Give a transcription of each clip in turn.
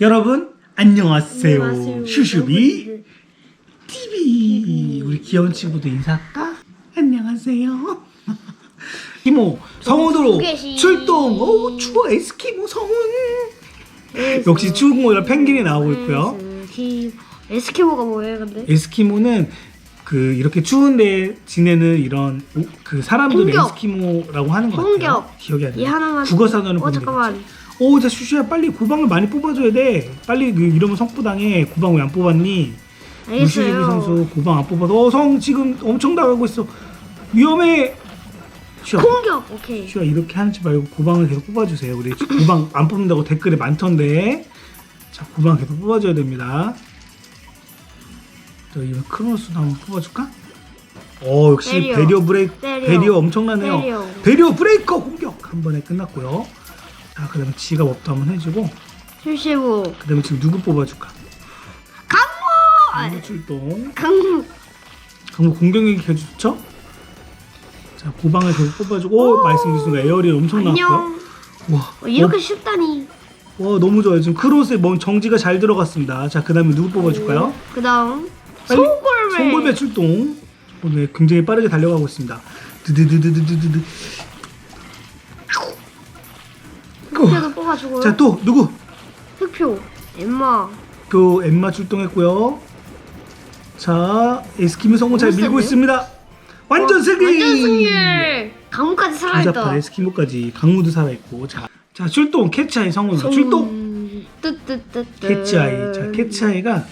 여러분 안녕하세요. 안녕하세요. 슈슈비 TV 우리 귀여운 친구도 인사할까? 안녕하세요. 이모 성운으로 후계시. 출동. 오 추워 에스키모 성운. 역시 추운 곳이라 펭귄이 나오고 있고요. 에스키 에스키모가 뭐예요, 근데? 에스키모는 그 이렇게 추운데 지내는 이런 오- 그 사람들. 에스키모라고 하는 것 같아요. 기억이 안 이 나. 하나만. 국어 사전을 어 보면 잠깐만. 오, 자 슈슈야 빨리 고방을 많이 뽑아줘야 돼. 빨리 그 이러면 성부당해. 고방 왜 안 뽑았니? 알겠어요. 선수 고방 안 뽑아서 어, 성 지금 엄청 나가고 있어. 위험해. 슈야, 공격. 오케이. 슈야 이렇게 하지 말고 고방을 계속 뽑아주세요. 우리 고방 안 뽑는다고 댓글에 많던데. 자, 고방 계속 뽑아줘야 됩니다. 저 이번 크로노스도 한번 뽑아줄까? 어, 역시 베리어. 베리어 브레이크, 베리어. 베리어 엄청나네요. 베리어. 베리어 브레이커 공격 한 번에 끝났고요. 자, 그 다음에 지갑 업도 한번 해주고, 슈시모. 그다음에 지금 누구 뽑아줄까? 강모. 강무 출동. 강모. 강무 공격력이 개 좋죠? 자, 고방을 계속 뽑아주고, 말씀드린 순간 에어리얼 엄청 나왔고요. 안녕. 와, 어, 이렇게 쉽다니. 어, 와, 너무 좋아요. 지금 크로스에 뭔 정지가 잘 들어갔습니다. 자, 그 다음에 누구 뽑아줄까요? 그 다음 빨리. 송골매. 송골매 출동. 오늘 굉장히 빠르게 달려가고 있습니다. 드드드드드드드. 흑표도 뽑아주고요. 자, 또 누구? 흑표. 엠마. 그 엠마 출동했고요. 자, 에스키미 성공 잘 밀고? 있습니다. 완전 승리! 완전 승리. 강모까지 자파 살아있다. 에스키모까지 강무도 살아있고 자, 자 출동 캐치아이 성공 출동 뜨뜨뜨뜨. 캐치아이 자 캐치아이가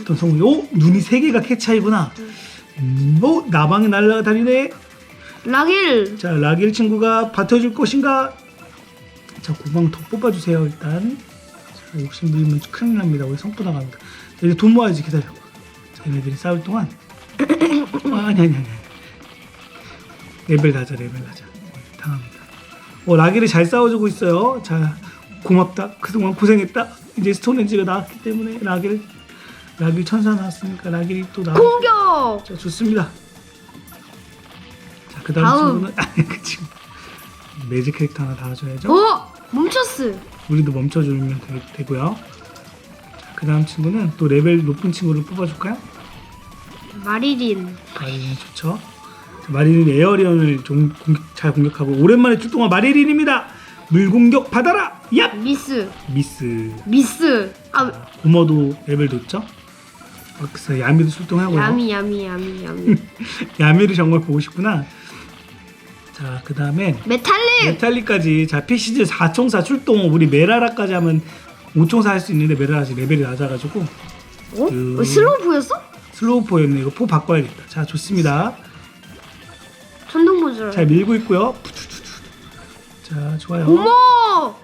어떤 성공이 오 눈이 세 개가 캐치아이구나 음, 오 나방이 날아다니네 라길. 자 라길 친구가 받쳐줄 것인가 자 고방 더 뽑아주세요 일단. 자 욕심 부리면 큰일 납니다. 우리 성부 나갑니다. 자, 이제 돈 모아야지 기다려. 자 얘네들이 싸울 동안. 아, 아니 아니 아니. 레벨 낮아 레벨 낮아. 당합니다. 어 라길이 잘 싸워주고 있어요. 자 고맙다. 그동안 고생했다. 이제 스톤렌지가 나왔기 때문에 라길 라길 천사 나왔으니까 라길이 또 나와. 공격. 자 좋습니다. 자 그 다음 다음. 친구는 아니 그 친구. 매직 캐릭터 하나 달아줘야죠. 어 멈췄어. 우리도 멈춰주면 되, 고요 자, 그다음 친구는 또 레벨 높은 친구를 뽑아줄까요? 마리린. 마리린 좋죠. 자, 마리린 에어리언을 좀 공격, 잘 공격하고 오랜만에 출동한 마리린입니다. 물공격 받아라. 얍 미스. 미스. 미스. 아 고머도 레벨 높죠. 어, 그래서 야미도 출동하고요. 야미 야미 야미 야미. 야미를 정말 보고 싶구나. 자 그 다음엔 메탈릭. 메탈리까지 자 피시즈 4총사 출동 우리 메라라까지 하면 5총사 할 수 있는데 메라라 아직 레벨이 낮아가지고 어? 그- 어, 슬로우 보였어? 슬로우 포였네 이거 포 바꿔야겠다 자 좋습니다 천둥 보줄. 잘 밀고 있고요. 자 좋아요 어머.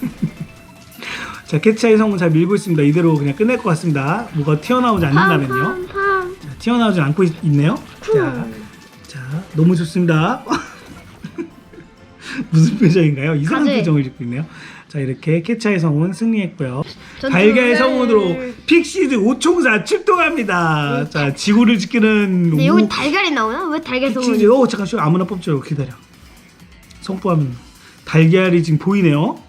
자 캐치아이 성공 잘 밀고 있습니다 이대로 그냥 끝낼 것 같습니다 뭐가 튀어나오지 않는다면요 팜팜팜. 자, 튀어나오지 않고 있, 네요 자, 자 너무 좋습니다 무슨 표정인가요 이상한 가재. 표정을 짓고 있네요 자 이렇게 캐치아이 성운 승리했고요 전투를- 달걀 성운으로 픽시즈 5총사 출동합니다. 자 지구를 지키는 근데 오- 여기 달걀이 나오나? 왜 달걀 픽시즈. 성분? 어 잠깐 쉬어 아무나 뽑죠. 기다려. 성부하면 달걀이 지금 보이네요.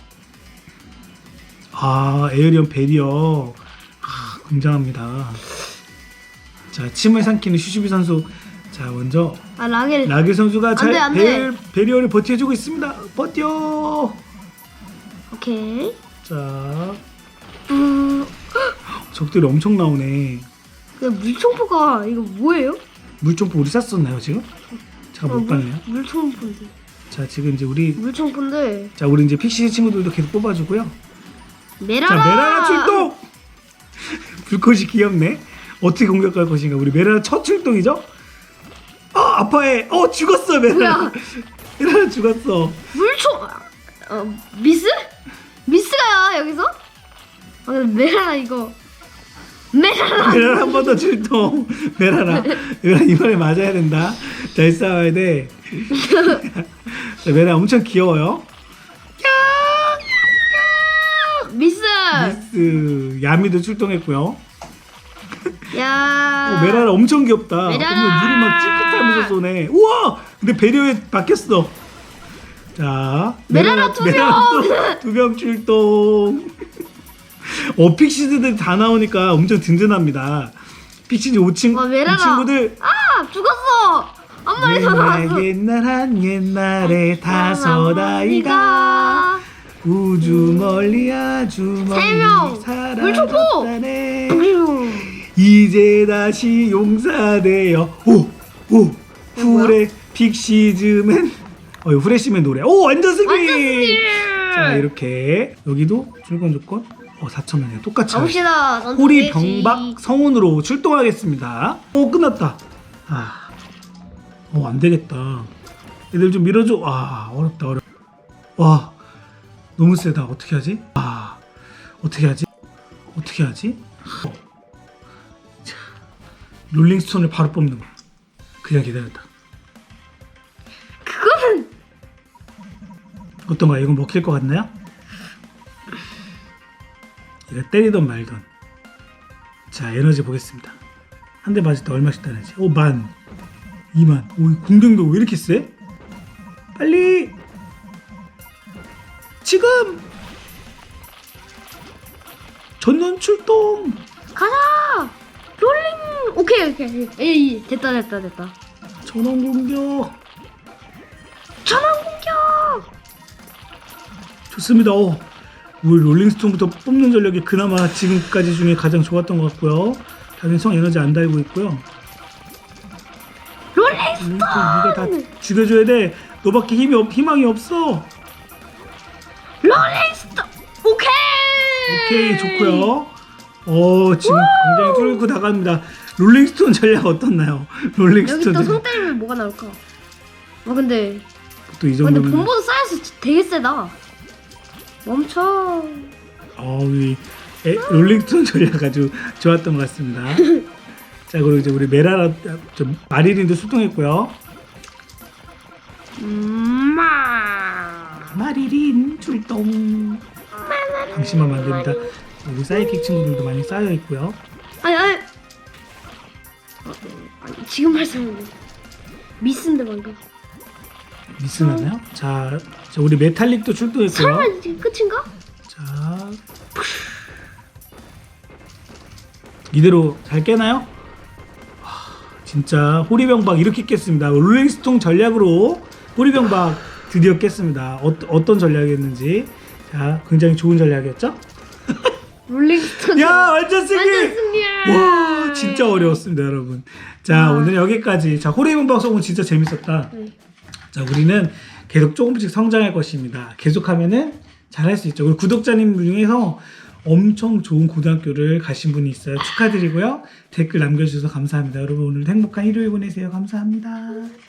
아 에어리언 베리어 아, 굉장합니다. 자 침을 삼키는 슈슈비 선수. 자 먼저 아 라겔. 라길 선수가 잘 돼, 안 돼. 베, 베리어를 버텨주고 있습니다. 버텨. 오케이. 자 음. 적들이 엄청 나오네. 그 물총포가 이거 뭐예요? 물총포 우리 쐈었나요 지금? 제가 못 어, 봤네요. 물, 물총포인데. 자 지금 이제 우리 물총포인데. 자 우리 이제 픽시 친구들도 계속 뽑아주고요. 메라라. 자 메라라 출동. 불꽃이 귀엽네. 어떻게 공격할 것인가? 우리 메라라 첫 출동이죠? 어 아파해. 어 죽었어 메라라. 뭐야? 메라라 죽었어. 물총. 어 미스? 미스가야 여기서? 아 근데 메라라 이거. 메라라. 메라라 한 번 더 출동. 메라라. 메라라 이번에 맞아야 된다. 잘 싸워야 돼. 자, 메라라 엄청 귀여워요. 미스. 미스 야미도 출동했고요. 야. 어, 메라라 엄청 귀엽다. 오늘 물을 막 찌끗하면서 쏘네. 우와! 근데 배려에 바뀌었어. 자, 메라라 두 명! 두명 출동. 어, 픽시즈들 다 나오니까 엄청 든든합니다. 픽시즈 5친, 와, 메라라. 친구들. 아 죽었어. 나왔어. 옛날, 옛날 한 옛날에 다섯 아이가 우주 멀리 아주 멀리 명! 살아갔다네. 이제 다시 용사되어 오! 오! 후레 픽시즈맨 어 이거 후레시맨 노래 오 완전 승리! 자 이렇게 여기도 출근 조건 어 4천 원이야 똑같이 가봅시다. 호리 병박 성운으로 출동하겠습니다 오 끝났다 아어 안 되겠다 애들 좀 밀어줘 와 어렵다 어렵 와 너무 세다 어떻게 하지? 아 어떻게 하지? 어떻게 하지? 어. 자, 롤링스톤을 바로 뽑는 거야 그냥 기다렸다 그거는 어떤가요? 이건 먹힐 것 같나요? 이거 때리던 말던 자 에너지 보겠습니다 한 대 맞을 때 얼마씩 따내지? 오 만, 이만 오이 공격도 왜 이렇게 세? 빨리 지금 전원 출동 가자. 롤링. 오케이 오케이. 에이 됐다 됐다 됐다. 전원 공격 전원 공격. 좋습니다. 어, 우리 롤링스톤부터 뽑는 전력이 그나마 지금까지 중에 가장 좋았던 것 같고요. 다른 성 에너지 안 달고 있고요. 롤링. 롤링스톤 네가 다 죽여줘야 돼. 너밖에 힘이 없, 희망이 없어. 롤링스톤. 오케이. 오케이 좋고요. 어 지금 굉장히 뚫고 나갑니다. 롤링스톤 전략 어떻나요? 여기 롤링스톤 또 전략 성 때리면 뭐가 나올까? 와 근데 또이 와, 근데 정도면 본보드 쌓여서 되게 세다. 멈춰. 어 우리 에, 롤링스톤 전략 아주 좋았던 것 같습니다. 자 그리고 이제 우리 메라라 저 마리린도 출동했고요. 엄마. 마리린 출동. 방심하면 안 됩니다. 우리 사이킥 친구들도 많이 쌓여 있고요. 아니 아니. 어, 아니 지금 말씀은 미스인데 방금. 미스나나요? 자, 자, 우리 메탈릭도 출동했고요. 설마 이게 끝인가? 자, 이대로 잘 깨나요? 와, 진짜 호리병박 이렇게 깼습니다. 롤링스톤 전략으로 호리병박 드디어 깼습니다. 어, 어떤 전략이었는지. 자, 굉장히 좋은 전략이었죠? 롤링스톤. 야, 완전 승리! 완전 승리. 와 진짜 어려웠습니다 여러분 자 아. 오늘 여기까지 자 호레이몬 방송은 진짜 재밌었다 네. 자 우리는 계속 조금씩 성장할 것입니다 계속하면은 잘할 수 있죠 우리 구독자님 중에서 엄청 좋은 고등학교를 가신 분이 있어요 축하드리고요 댓글 남겨주셔서 감사합니다 여러분 오늘 행복한 일요일 보내세요 감사합니다